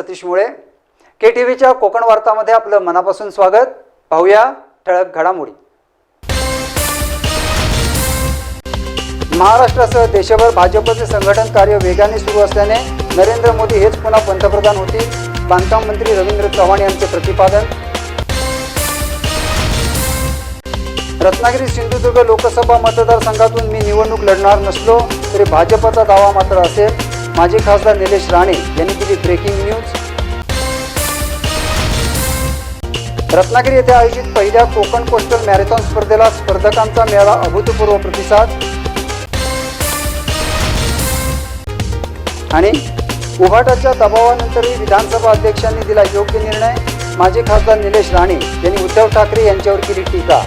सतीश मुळे के टी व्हीच्या कोकण वार्तामध्ये आपलं मनापासून स्वागत. पाहूया ठळक घडामोडी. महाराष्ट्रासह देशभर भाजपचे संघटन कार्य वेगाने सुरू असल्याने नरेंद्र मोदी हेच पुन्हा पंतप्रधान होतील बांधकाम मंत्री रवींद्र चव्हाण यांचे प्रतिपादन. रत्नागिरी सिंधुदुर्ग लोकसभा मतदारसंघातून मी निवडणूक लढणार नसलो तरी भाजपचा दावा मात्र असेल. माजी खासदार निलेश राणे यांनी दिली ब्रेकिंग न्यूज रत्नागिरी येथे आयोजित पहिल्या कोकण कोस्टल मॅरेथॉन स्पर्धेला स्पर्धकांचा मिळाला अभूतपूर्व प्रतिसाद. आणि उभाटाच्या दबावानंतरही विधानसभा अध्यक्षांनी दिला योग्य निर्णय. माजी खासदार निलेश राणे यांनी उद्धव ठाकरे यांच्यावर केली टीका.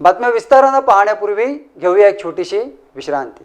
बातम्या विस्तारानं पाहण्यापूर्वी घेऊया एक छोटीशी विश्रांती.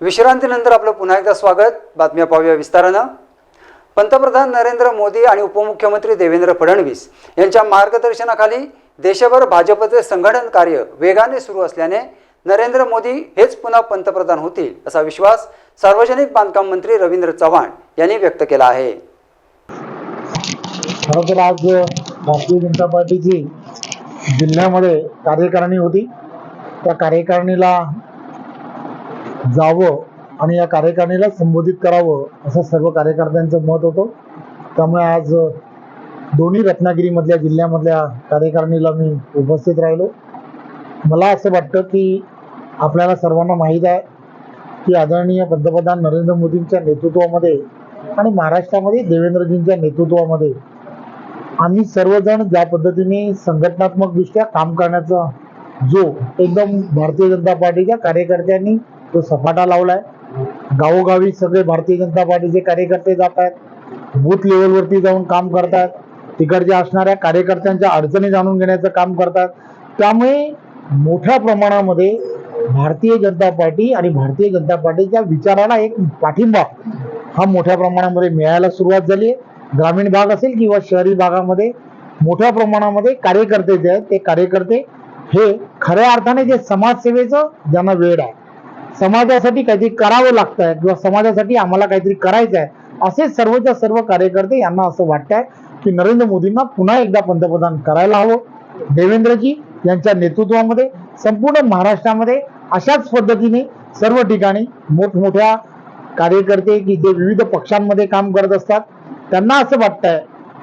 विश्रांतीनंतर आपलं पुन्हा एकदा स्वागत. बातम्या पाहूया विस्तारानं. पंतप्रधान नरेंद्र मोदी आणि उपमुख्यमंत्री देवेंद्र फडणवीस यांच्या मार्गदर्शनाखाली देशभर भाजपचे संघटन कार्य वेगाने सुरू असल्याने नरेंद्र मोदी हेच पुन्हा पंतप्रधान होतील असा विश्वास सार्वजनिक बांधकाम मंत्री रवींद्र चव्हाण यांनी व्यक्त केला आहे. खरं तर आज भारतीय जनता पार्टीची जिल्ह्यामध्ये कार्यकारिणी होती. त्या कार्यकारिणीला जावं आणि या कार्यकारिणीला संबोधित करावं असं सर्व कार्यकर्त्यांचं मत होतं. त्यामुळे आज दोन्ही रत्नागिरीमधल्या जिल्ह्यामधल्या कार्यकारिणीला मी उपस्थित राहिलो. मला असं वाटतं की आपल्याला सर्वांना माहीत आहे की आदरणीय पंतप्रधान नरेंद्र मोदींच्या नेतृत्वामध्ये आणि महाराष्ट्रामध्ये देवेंद्रजींच्या नेतृत्वामध्ये आम्ही सर्वजण ज्या पद्धतीने संघटनात्मकदृष्ट्या काम करण्याचा जो एकदम भारतीय जनता पार्टीच्या कार्यकर्त्यांनी तो सपाटा लावलाय गावोगावी सगळे भारतीय जनता पार्टीचे कार्यकर्ते जात आहेत बूथ लेवलवरती जाऊन काम करतात तिकडच्या असणाऱ्या कार्यकर्त्यांच्या अडचणी जाणून घेण्याचं काम करतात त्यामुळे मोठ्या प्रमाणामध्ये भारतीय जनता पार्टी आणि भारतीय जनता पार्टीच्या विचाराला एक पाठिंबा हा मोठ्या प्रमाणामध्ये मिळायला सुरुवात झाली आहे. ग्रामीण भाग असेल किंवा शहरी भागामध्ये मोठ्या प्रमाणामध्ये कार्यकर्ते जे आहेत ते कार्यकर्ते हे खऱ्या अर्थाने जे समाजसेवेचं ज्यांना वेळ आहे समाजासाठी काहीतरी करावं लागतं आहे किंवा समाजासाठी आम्हाला काहीतरी करायचं आहे असे सर्वच्या सर्व कार्यकर्ते यांना असं वाटतंय की नरेंद्र मोदींना पुन्हा एकदा पंतप्रधान करायला हवं. देवेंद्रजी यांच्या नेतृत्वामध्ये संपूर्ण महाराष्ट्रामध्ये अशाच पद्धतीने सर्व ठिकाणी मोठमोठ्या कार्यकर्ते की जे विविध पक्षांमध्ये काम करत असतात त्यांना असं वाटतंय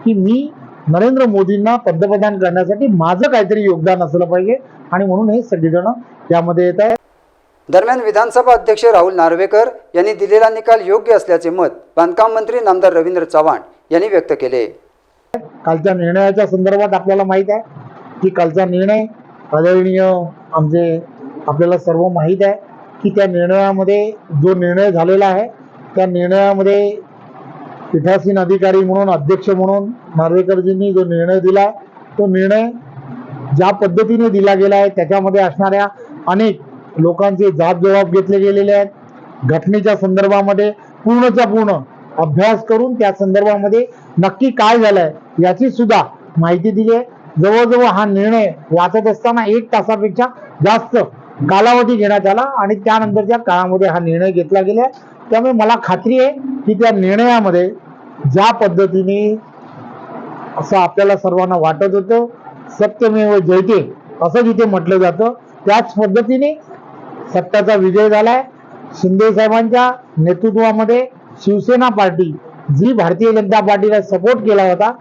की मी नरेंद्र मोदींना पंतप्रधान करण्यासाठी माझं काहीतरी योगदान असलं पाहिजे आणि म्हणून हे सगळेजण यामध्ये येत आहे दरम्यान विधानसभा अध्यक्ष राहुल नार्वेकर यांनी दिलेला निकाल योग्य असल्याचे मत बांधकाम मंत्री नामदार रवींद्र चव्हाण यांनी व्यक्त केले. कालच्या निर्णयाच्या संदर्भात आपल्याला माहीत आहे की कालचा निर्णय आदरणीय आमचे आपल्याला सर्व माहीत आहे की त्या निर्णयामध्ये जो निर्णय झालेला आहे त्या निर्णयामध्ये पीठासीन अधिकारी म्हणून अध्यक्ष म्हणून नार्वेकरजींनी जो निर्णय दिला तो निर्णय ज्या पद्धतीने दिला गेला आहे त्याच्यामध्ये असणाऱ्या अनेक लोकांचे जाब जबाब घेतले गेलेले आहेत. घटनेच्या संदर्भामध्ये पूर्णचा पूर्ण अभ्यास करून त्या संदर्भामध्ये नक्की काय झालंय याची सुद्धा माहिती दिली आहे जवळजवळ हा निर्णय वाचत असताना एक तासापेक्षा जास्त कालावधी घेण्यात आला आणि त्यानंतरच्या काळामध्ये हा निर्णय घेतला गेला त्यामुळे मला खात्री आहे की त्या निर्णयामध्ये ज्या पद्धतीने असं आपल्याला सर्वांना वाटत होतं सत्यमेव जयते असं जिथे म्हटलं जातं त्याच पद्धतीने सत्ताचा विजय झालाय. शिंदे साहेबांच्या नेतृत्वामध्ये शिवसेना पार्टी जी भारतीय जनता पार्टीला सपोर्ट केला होता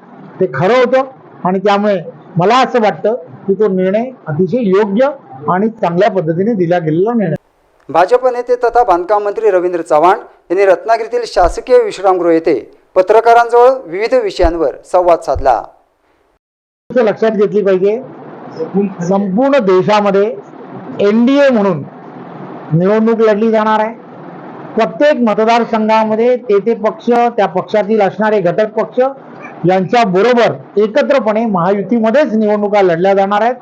ते खरं होतं. आणि त्यामुळे मला असं वाटतं की तो निर्णय अतिशय योग्य आणि चांगल्या पद्धतीने दिला गेलेला निर्णय. भाजप नेते तथा बांधकाम मंत्री रवींद्र चव्हाण यांनी रत्नागिरीतील शासकीय विश्रामगृह येथे पत्रकारांजवळ विविध विषयांवर संवाद साधला. लक्षात घेतली पाहिजे. संपूर्ण देशामध्ये एनडीए म्हणून निवडणूक लढली जाणार आहे. प्रत्येक मतदारसंघामध्ये ते ते पक्ष त्या पक्षातील असणारे घटक पक्ष यांच्या बरोबर एकत्रपणे महायुतीमध्येच निवडणुका लढल्या जाणार आहेत.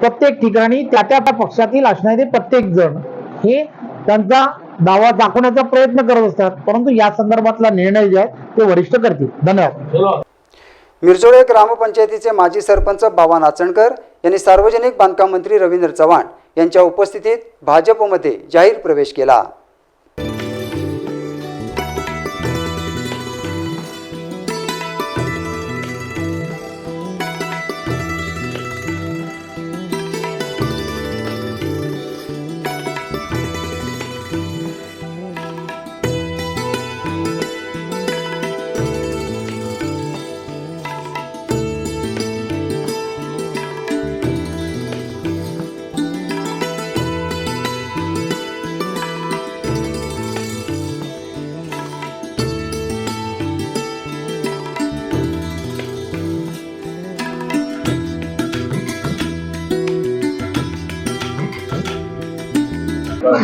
प्रत्येक ठिकाणी त्या त्या पक्षातील असणारे प्रत्येक जण हे त्यांचा दावा दाखवण्याचा प्रयत्न करत असतात. परंतु या संदर्भातला निर्णय जे आहे ते वरिष्ठ करतील. धन्यवाद. मिरजोळे ग्रामपंचायतीचे माजी सरपंच बाबा नाचणकर यांनी सार्वजनिक बांधकाम मंत्री रवींद्र चव्हाण यांच्या उपस्थितीत भाजपमध्ये जाहीर प्रवेश केला.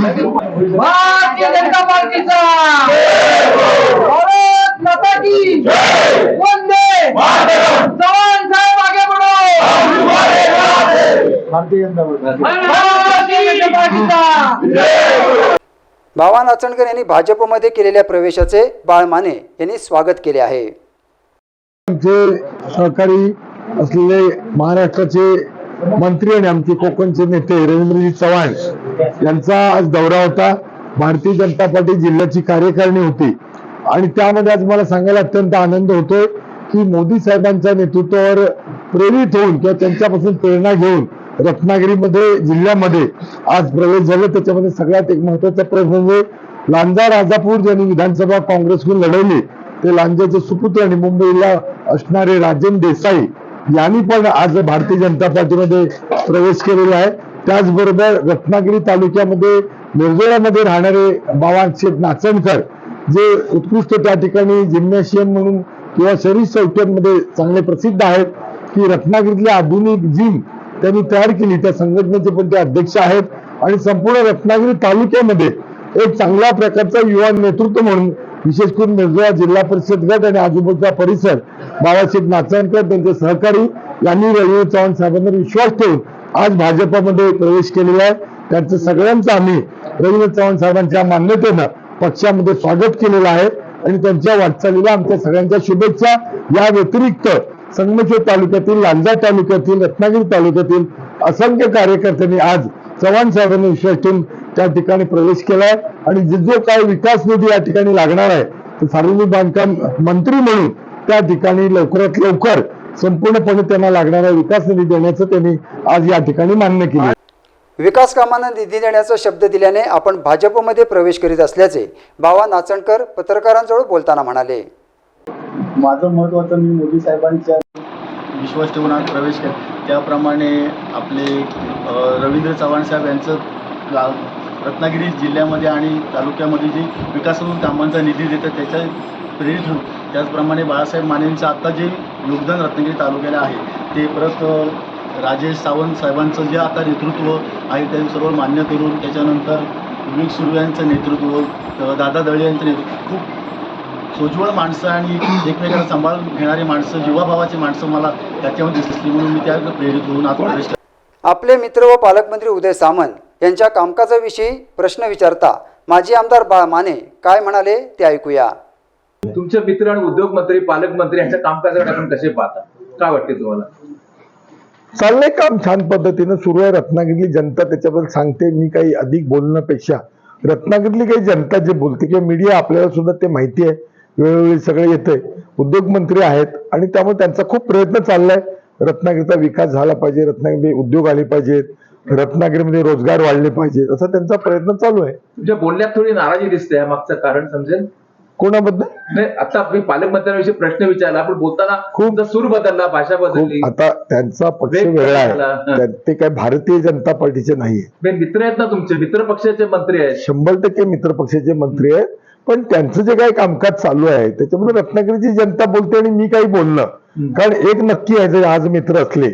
भारतीय जनता पार्टीचा. भारत माता की वंदे. जवान साहेब आगे बढ़ो भारतीय जनता पार्टी भारतीय जनता पार्टीचा. बाबा नाचणकर यांनी भाजपमध्ये केलेल्या प्रवेशाचे बाळ माने यांनी स्वागत केले आहे. आमचे सहकारी असलेले महाराष्ट्राचे मंत्री आणि आमचे कोकणचे नेते रवींद्रजी चव्हाण यांचा आज दौरा होता. भारतीय जनता पार्टी जिल्ह्याची कार्यकारिणी होती. आणि त्यामध्ये आज मला सांगायला अत्यंत आनंद होतोय की मोदी साहेबांच्या नेतृत्वावर प्रेरित होऊन किंवा त्यांच्यापासून प्रेरणा घेऊन रत्नागिरीमध्ये जिल्ह्यामध्ये आज प्रवेश झाला. त्याच्यामध्ये सगळ्यात एक महत्त्वाचा प्रश्न म्हणजे लांजा राजापूर ज्यांनी विधानसभा काँग्रेसकडून लढवली ते लांजाचे सुपुत्र आणि मुंबईला असणारे राजेन देसाई यांनी पण आज भारतीय जनता पार्टीमध्ये प्रवेश केलेला आहे. त्याचबरोबर रत्नागिरी तालुक्यामध्ये निर्जोळामध्ये राहणारे बाबा नाचणकर जे उत्कृष्ट त्या ठिकाणी जिम्नॅशियम म्हणून किंवा शरीर चौक्यांमध्ये चांगले प्रसिद्ध आहेत की रत्नागिरीतली आधुनिक जिम त्यांनी तयार केली. त्या संघटनेचे पण ते अध्यक्ष आहेत. आणि संपूर्ण रत्नागिरी तालुक्यामध्ये एक चांगल्या प्रकारचा युवा नेतृत्व म्हणून विशेष करून निर्जोळा जिल्हा परिषद गट आणि आजूबाजूचा परिसर बाबासाहेब नाचणकर त्यांचे सहकारी यांनी रवींद्र चव्हाण साहेबांवर विश्वास ठेवून आज भाजपमध्ये प्रवेश केलेला आहे. त्यांचं सगळ्यांचं आम्ही रवींद्र चव्हाण साहेबांच्या मान्यतेनं पक्षामध्ये स्वागत केलेलं आहे. आणि त्यांच्या वाटचालीला आमच्या सगळ्यांच्या शुभेच्छा. या व्यतिरिक्त संगमेश्वर तालुक्यातील लांजा तालुक्यातील रत्नागिरी तालुक्यातील असंख्य कार्यकर्त्यांनी आज चव्हाण साहेबांनी विश्वास ठेवून त्या ठिकाणी प्रवेश केलाय आणि जे जो काय विकास निधी या ठिकाणी लागणार आहे सार्वजनिक बांधकाम मंत्री म्हणून त्या ठिकाणी लवकरात लवकर संपूर्णपणे त्यांना लागणारा विकास निधी देण्याचं त्यांनी आज या ठिकाणी मान्य केलं. विकास कामांना निधी देण्याचा शब्द दिल्याने आपण भाजपमध्ये प्रवेश करीत असल्याचे बाबा नाचणकर पत्रकारांजवळ बोलताना म्हणाले. माझं महत्त्वाचं मी मोदी साहेबांच्या विश्वास ठेवून आज प्रवेश केला. त्याप्रमाणे आपले रवींद्र चव्हाण साहेब यांचं रत्नागिरी जिल्ह्यामध्ये आणि तालुक्यामध्ये जे विकासात्मक कामांचा निधी देतात त्याच्या प्रेरित होऊन त्याचप्रमाणे बाळासाहेब मानेंचं आत्ता जे योगदान रत्नागिरी तालुक्याला आहे ते परत राजेश सावंत साहेबांचं जे आता नेतृत्व आहे ते सर्व मान्य करून त्याच्यानंतर विवेक सुर्वे यांचं नेतृत्व दादा दळे यांचं नेतृत्व खूप सोज्वळ माणसं आणि एकमेकांना सांभाळून घेणारी माणसं जीवाभावाची माणसं मला त्याच्यामध्ये दिसली म्हणून मी त्या प्रेरित होऊन आज आपले मित्र व पालकमंत्री उदय सामंत यांच्या कामकाजाविषयी प्रश्न विचारता माजी आमदार बाळ माने काय म्हणाले ते ऐकूया. तुमचे मित्र आणि उद्योग मंत्री पालकमंत्री यांच्या कामकाजाकडे आपण कसे पाहता? काय वाटते तुम्हाला? चाललंय काम छान पद्धतीनं. सुरू आहे रत्नागिरीतली जनता त्याच्याबद्दल सांगते मी काही अधिक बोलण्यापेक्षा. रत्नागिरीतली काही जनता जे बोलते किंवा मीडिया आपल्याला सुद्धा ते माहिती आहे. वेळोवेळी सगळं येतंय. उद्योग मंत्री आहेत आणि त्यामुळे त्यांचा खूप प्रयत्न चाललाय. रत्नागिरीचा विकास झाला पाहिजे रत्नागिरी उद्योग आले पाहिजेत रत्नागिरीमध्ये रोजगार वाढले पाहिजे असा त्यांचा प्रयत्न चालू आहे. तुमच्या बोलण्यात थोडी नाराजी दिसते या मागचं कारण समजेल? कोणाबद्दल? नाही आता मी पालकमंत्र्यांविषयी प्रश्न विचारला पण बोलताना खूप- सूर बदलला भाषा बदलली. आता त्यांचा पक्ष वेग वेगळा. आहे. ते काय भारतीय जनता पार्टीचे नाहीये. मित्र आहेत ना तुमचे मित्र पक्षाचे मंत्री आहेत. शंभर टक्के मित्र पक्षाचे मंत्री आहेत. पण त्यांचं जे काही कामकाज चालू आहे त्याच्यामध्ये रत्नागिरीची जनता बोलते आणि मी काही बोलणं. कारण एक नक्की आहे जर आज मित्र असले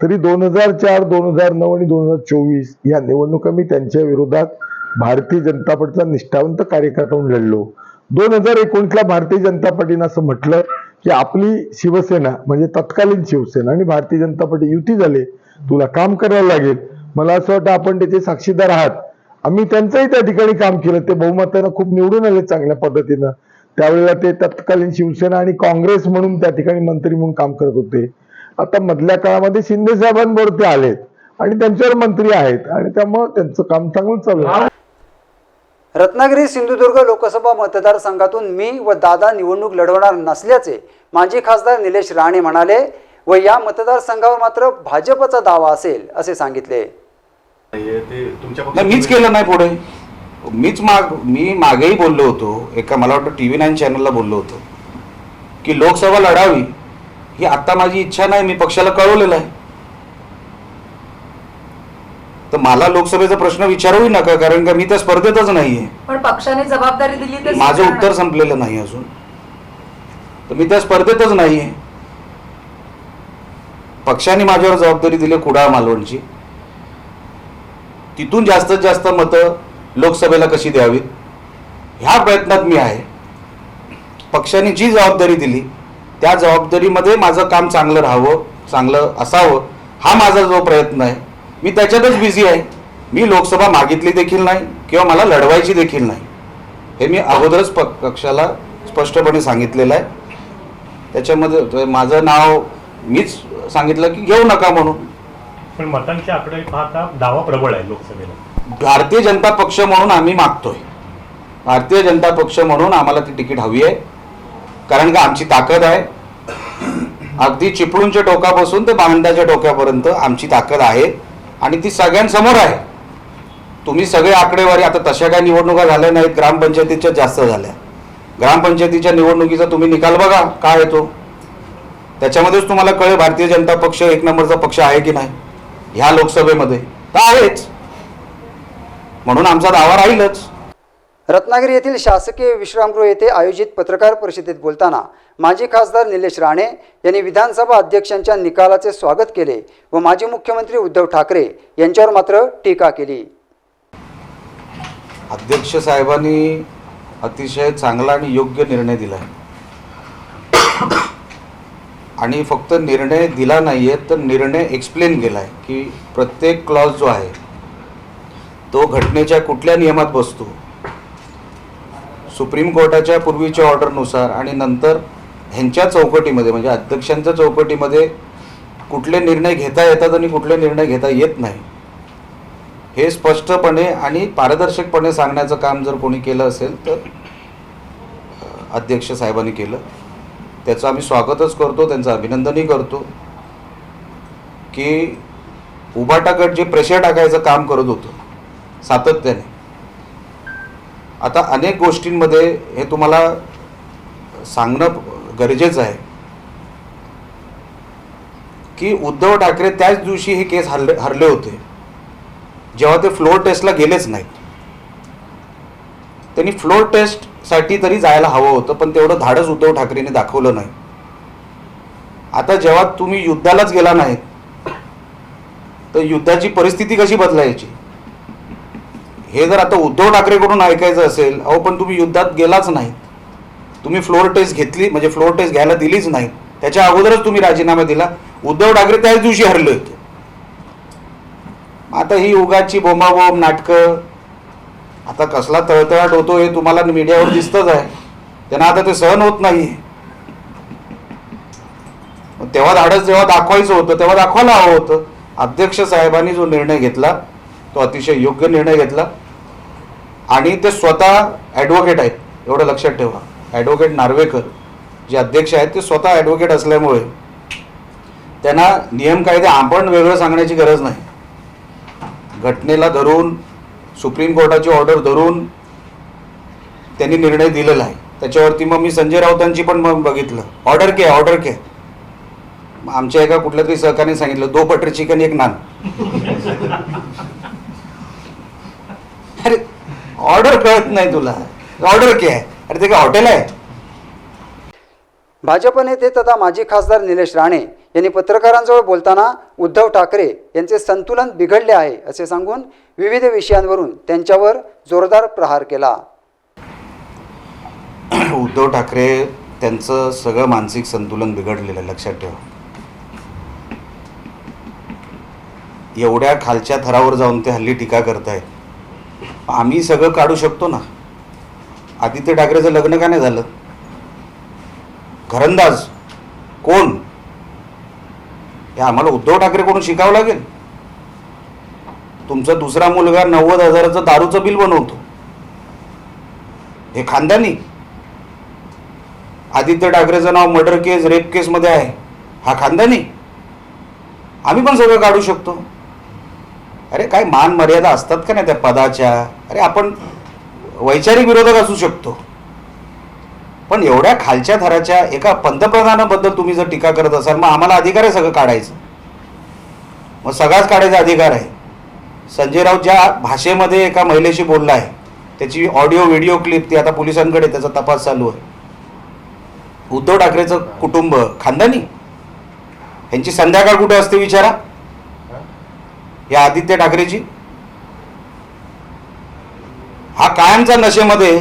तरी दोन हजार चार दोन हजार नऊ आणि दोन हजार चोवीस या निवडणुका मी त्यांच्या विरोधात भारतीय जनता पार्टीचा निष्ठावंत कार्यकर्ता म्हणून लढलो. दोन हजार एकोणीसला भारतीय जनता पार्टीनं असं म्हटलं की आपली शिवसेना म्हणजे तत्कालीन शिवसेना आणि भारतीय जनता पार्टी युती झाले तुला काम करायला लागेल. मला असं वाटतं आपण त्याचे साक्षीदार आहात. आम्ही त्यांचंही त्या ठिकाणी काम केलं. ते बहुमतानं खूप निवडून आले चांगल्या पद्धतीनं. त्यावेळेला ते तत्कालीन शिवसेना आणि काँग्रेस म्हणून त्या ठिकाणी मंत्री म्हणून काम करत होते. आता मधल्या काळामध्ये शिंदे साहेबांबरोबर ते आलेत आणि त्यांच्यावर मंत्री आहेत आणि त्यामुळं त्यांचं काम चांगलं चालू आहे. रत्नागिरी सिंधुदुर्ग लोकसभा मतदारसंघातून मी व दादा निवडणूक लढवणार नसल्याचे माजी खासदार निलेश राणे म्हणाले व या मतदारसंघावर मात्र भाजपचा दावा असेल असे सांगितले. मीच केलं नाही पुढे. मीच माग मी मागेही बोललो होतो एका मला वाटतं टी व्ही नाईन चॅनलला बोललो होतो की लोकसभा लढावी ही आत्ता माझी इच्छा नाही मी पक्षाला कळवलेलं आहे. तर मला लोकसभेचा प्रश्न विचारूही नका कारण का मी त्या स्पर्धेतच नाहीये. पण पक्षाने जबाबदारी दिली तर माझं उत्तर संपलेलं नाही अजून. तर मी त्या स्पर्धेतच नाहीये. पक्षाने माझ्यावर जबाबदारी दिली कुडाळ मालवणची. तिथून जास्तीत जास्त मतं लोकसभेला कशी द्यावीत? ह्या प्रयत्नात मी आहे. पक्षाने जी जबाबदारी दिली त्या जबाबदारीमध्ये माझं काम चांगलं राहावं चांगलं असावं हा माझा जो प्रयत्न आहे. मी त्याच्यातच बिझी आहे. मी लोकसभा मागितली देखील नाही किंवा मला लढवायची देखील नाही. हे मी अगोदरच प पक्षाला स्पष्टपणे सांगितलेलं आहे. त्याच्यामध्ये माझं नाव मीच सांगितलं की घेऊ नका म्हणून. पण मतांचे आकडे पाहता दावा प्रबळ आहे लोकसभेला. भारतीय जनता पक्ष म्हणून आम्ही मागतोय. भारतीय जनता पक्ष म्हणून आम्हाला ती तिकीट हवी आहे. कारण का आमची ताकद आहे. अगदी चिपळूणच्या टोकापासून ते बांधाच्या टोक्यापर्यंत आमची ताकद आहे. आणि ती सगळ्यांसमोर आहे. तुम्ही सगळे आकडेवारी आता तशा काही निवडणुका झाल्या नाहीत ग्रामपंचायतीच्या जास्त झाल्या. ग्रामपंचायतीच्या निवडणुकीचा तुम्ही निकाल बघा काय येतो त्याच्यामध्येच तुम्हाला कळेल भारतीय जनता पक्ष एक नंबरचा पक्ष आहे की नाही ह्या लोकसभेमध्ये. तर आहेच. म्हणून आमचा दावा राहीलच. रत्नागिरी येथील शासकीय विश्रामगृह येथे आयोजित पत्रकार परिषदेत बोलताना माजी खासदार निलेश राणे यांनी विधानसभा अध्यक्षांच्या निकालाचे स्वागत केले व माजी मुख्यमंत्री उद्धव ठाकरे यांच्यावर मात्र टीका केली. अध्यक्ष साहेबांनी अतिशय चांगला आणि योग्य निर्णय दिला आणि फक्त निर्णय दिला नाही आहे तर निर्णय एक्सप्लेन केला आहे की प्रत्येक क्लॉज जो आहे तो घटनेच्या कुठल्या नियमात बसतो? सुप्रीम कोर्टाच्या पूर्वीच्या ऑर्डरनुसार आणि नंतर ह्यांच्या चौकटीमध्ये म्हणजे अध्यक्षांच्या चौकटीमध्ये कुठले निर्णय घेता येतात आणि कुठले निर्णय घेता येत नाही हे स्पष्टपणे आणि पारदर्शकपणे सांगण्याचं काम जर कोणी केलं असेल तर अध्यक्ष साहेबांनी केलं. त्याचं आम्ही स्वागतच करतो त्यांचं अभिनंदनही करतो की उभाटाकट जे प्रेशर टाकायचं काम करत होतं सातत्याने आता अनेक गोष्टींमध्ये हे तुम्हाला सांगणं गरजेचं आहे. की उद्धव ठाकरे त्याच दिवशी हे केस हरले हरले होते. जेव्हा ते फ्लोर टेस्टला गेलेच नाहीत. त्यांनी फ्लोर टेस्टसाठी तरी जायला हवं होतं पण तेवढं धाडस उद्धव ठाकरेंनी दाखवलं नाही. आता जेव्हा तुम्ही युद्धालाच गेला नाहीत तर युद्धाची परिस्थिती कशी बदलायची? हे जर आता उद्धव ठाकरेकडून ऐकायचं असेल अहो पण तुम्ही युद्धात गेलाच नाही तुम्ही फ्लोअर टेस्ट घेतली म्हणजे फ्लोअर टेस्ट घ्यायला दिलीच नाही त्याच्या अगोदरच तुम्ही राजीनामा दिला. उद्धव ठाकरे त्याच दिवशी हरले होते. आता ही उगाची बोंबाबोंब नाटकं आता कसला तळतळाट होतो हे तुम्हाला मीडियावर दिसतच आहे. त्यांना आता ते सहन होत नाही तेव्हा धाडस जेव्हा दाखवायचं होतं तेव्हा दाखवायला हवं होतं. अध्यक्ष साहेबांनी जो निर्णय घेतला तो अतिशय योग्य निर्णय घेतला. आणि ते स्वतः ॲडव्होकेट आहेत. एवढं लक्षात ठेवा. ॲडव्होकेट नार्वेकर जे अध्यक्ष आहेत ते स्वतः ॲडव्होकेट असल्यामुळे त्यांना नियम कायदे आपण वेगळं सांगण्याची गरज नाही. घटनेला धरून सुप्रीम कोर्टाची ऑर्डर धरून त्यांनी निर्णय दिलेला आहे. त्याच्यावरती मग मी संजय राऊतांची पण मग बघितलं. ऑर्डर के ऑर्डर के. आमच्या एका कुठल्या तरी सहकार्याने सांगितलं दो बटर चिकन एक नान अरे ऑर्डर कळत नाही तुला. ऑर्डर के अरे ते काय हॉटेल आहे? भाजप नेते तथा माजी खासदार निलेश राणे यांनी पत्रकारांजवळ बोलताना उद्धव ठाकरे यांचे संतुलन बिघडले आहे असे सांगून विविध विषयांवरून त्यांच्यावर जोरदार प्रहार केला. उद्धव ठाकरे त्यांचं सगळं मानसिक संतुलन बिघडलेलं आहे लक्षात ठेवा. एवढ्या खालच्या थरावर जाऊन ते हल्ली टीका करतायत. आम्ही सगळं काढू शकतो ना. आदित्य ठाकरेचं लग्न का नाही झालं? घरंदाज कोण? हे आम्हाला उद्धव ठाकरे कोण शिकावं लागेल. तुमचा दुसरा मुलगा नव्वद हजाराचं दारूचं बिल बनवतो. हे खानदानी. आदित्य ठाकरेचं नाव मर्डर केस रेप केसमध्ये आहे. हा खानदानी. आम्ही पण सगळं काढू शकतो. अरे काय मान मर्यादा असतात का नाही त्या पदाच्या? अरे आपण वैचारिक विरोधक असू शकतो. पण एवढ्या खालच्या थराच्या एका पंतप्रधानाबद्दल तुम्ही जर टीका करत असाल मग आम्हाला अधिकार आहे सगळं काढायचं. मग सगळाच काढायचा अधिकार आहे. संजय राऊत ज्या भाषेमध्ये एका महिलेशी बोलला आहे त्याची ऑडिओ व्हिडिओ क्लिप ती आता पोलिसांकडे त्याचा तपास चालू आहे. उद्धव ठाकरेचं कुटुंब खानदानी? यांची संध्याकाळ कुठे असते विचारा. या आदित्य ठाकरेची हा कायमचा नशेमध्ये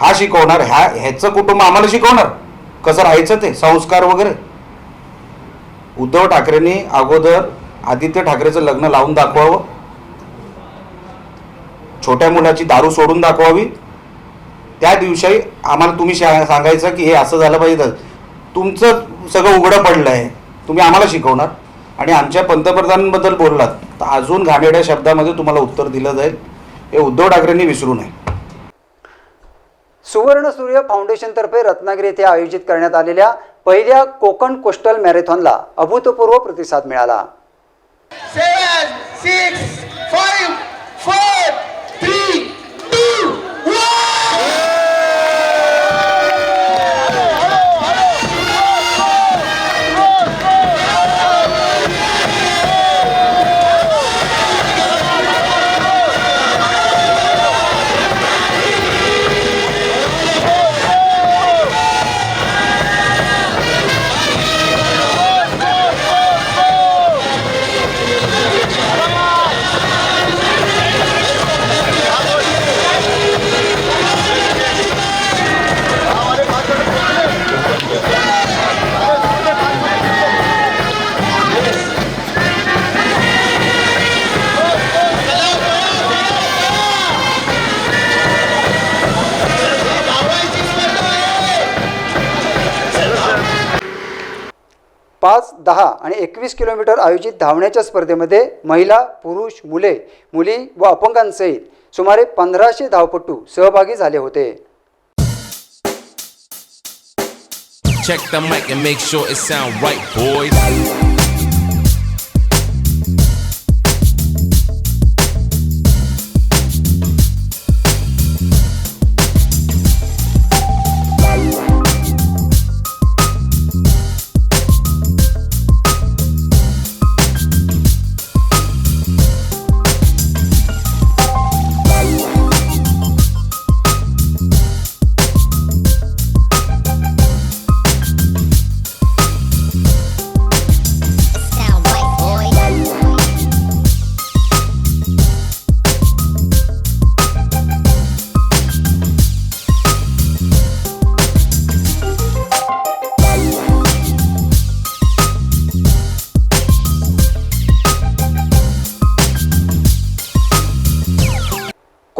हा शिकवणार ह्या ह्याचं कुटुंब आम्हाला शिकवणार. कसं राहायचं ते? संस्कार वगैरे. उद्धव ठाकरेंनी अगोदर आदित्य ठाकरेचं लग्न लावून दाखवावं. छोट्या मुलाची दारू सोडून दाखवावी. त्या दिवशी आम्हाला तुम्ही शा- सांगायचं की हे असं झालं पाहिजे. तुमचं सगळं उघडं पडलं आहे तुम्ही आम्हाला शिकवणार. आणि आमच्या पंतप्रधानांबद्दल बोललात. तर अजून घाणेरड्या शब्दामध्ये तुम्हाला उत्तर दिलं जाईल. हे उद्धव ठाकरेंनी विसरू नये. सुवर्ण सूर्य फाउंडेशनतर्फे रत्नागिरी येथे आयोजित करण्यात आलेल्या पहिल्या कोकण कोस्टल मॅरेथॉनला अभूतपूर्व प्रतिसाद मिळाला. Seven, six, five, four, three, आणि किलोमीटर आयोजित धावण्याच्या स्पर्धेमध्ये महिला पुरुष मुले मुली व अपंगांसहित सुमारे पंधराशे धावपटू सहभागी झाले होते Check the mic and make sure it sound right, boys.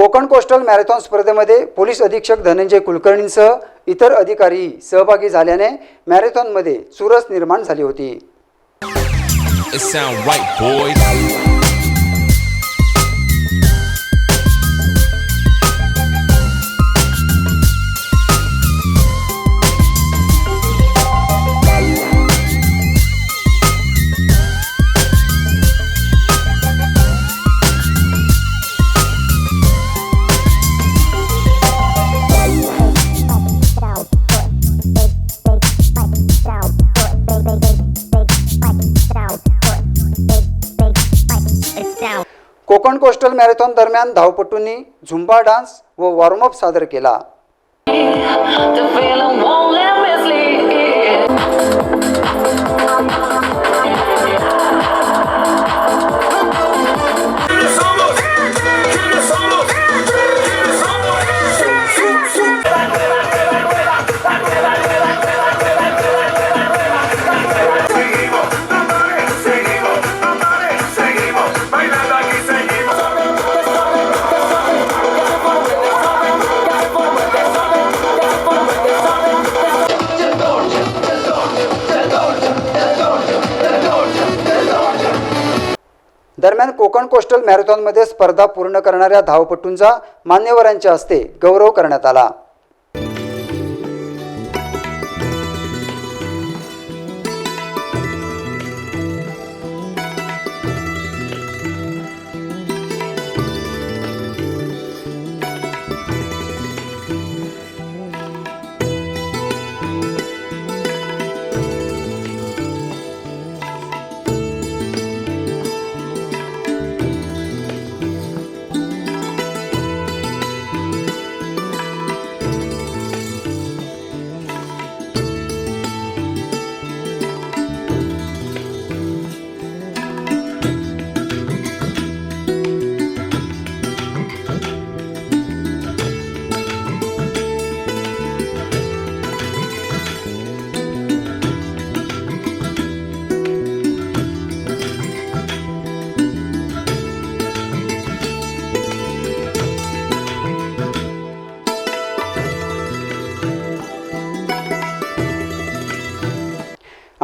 Konkan coastal marathon स्पर्धेमध्ये पोलीस अधीक्षक धनंजय कुलकर्णींसह इतर अधिकारी सहभागी झाल्याने मॅरेथॉनमध्ये चुरस निर्माण झाली होती. कोकण कोस्टल मॅरेथॉन दरम्यान धावपटूंनी झुंबा डान्स व वॉर्मअप सादर केला. दरम्यान कोकण कोस्टल मॅरेथॉनमध्ये स्पर्धा पूर्ण करणाऱ्या धावपटूंचा मान्यवरांच्या हस्ते गौरव करण्यात आला.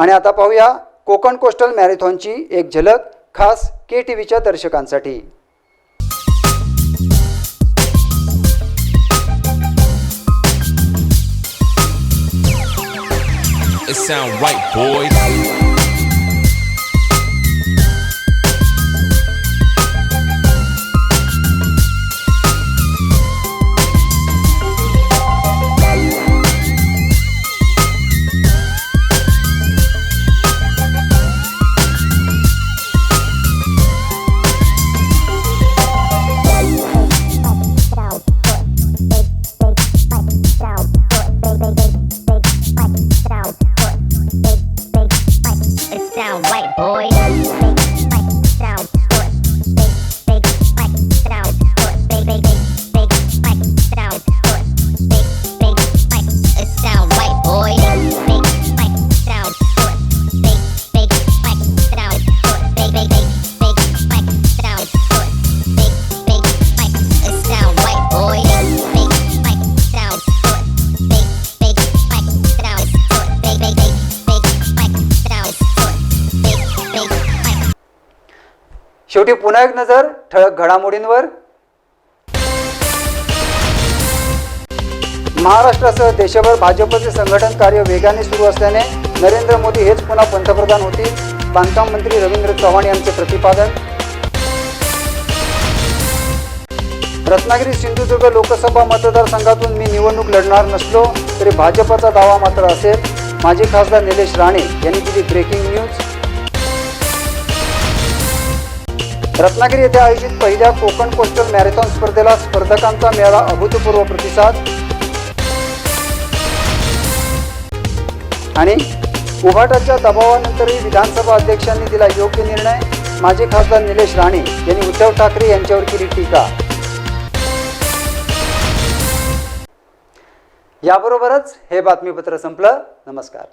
आणि आता पाहूया कोकण कोस्टल मॅरेथॉनची एक झलक खास के टी व्हीच्या दर्शकांसाठी It sound right, boys. शेवटी पुन्हा एक नजर ठळक घडामोडींवर. महाराष्ट्रासह देशभर भाजपचे संघटन कार्य वेगाने सुरू असल्याने नरेंद्र मोदी हेच पुन्हा पंतप्रधान होतील बांधकाम मंत्री रवींद्र चव्हाण यांचे प्रतिपादन. रत्नागिरी सिंधुदुर्ग लोकसभा मतदारसंघातून मी निवडणूक लढणार नसलो तरी भाजपचा दावा मात्र असेल. माजी खासदार निलेश राणे यांनी दिली ब्रेकिंग न्यूज. रत्नागिरी येथे आयोजित पहिल्या कोकण कोस्टल मॅरेथॉन स्पर्धेला स्पर्धकांचा मिळाला अभूतपूर्व प्रतिसाद. आणि उभाटाच्या दबावानंतरही विधानसभा अध्यक्षांनी दिला योग्य निर्णय. माजी खासदार निलेश राणे यांनी उद्धव ठाकरे यांच्यावर केली टीका. याबरोबरच हे बातमीपत्र संपलं. नमस्कार.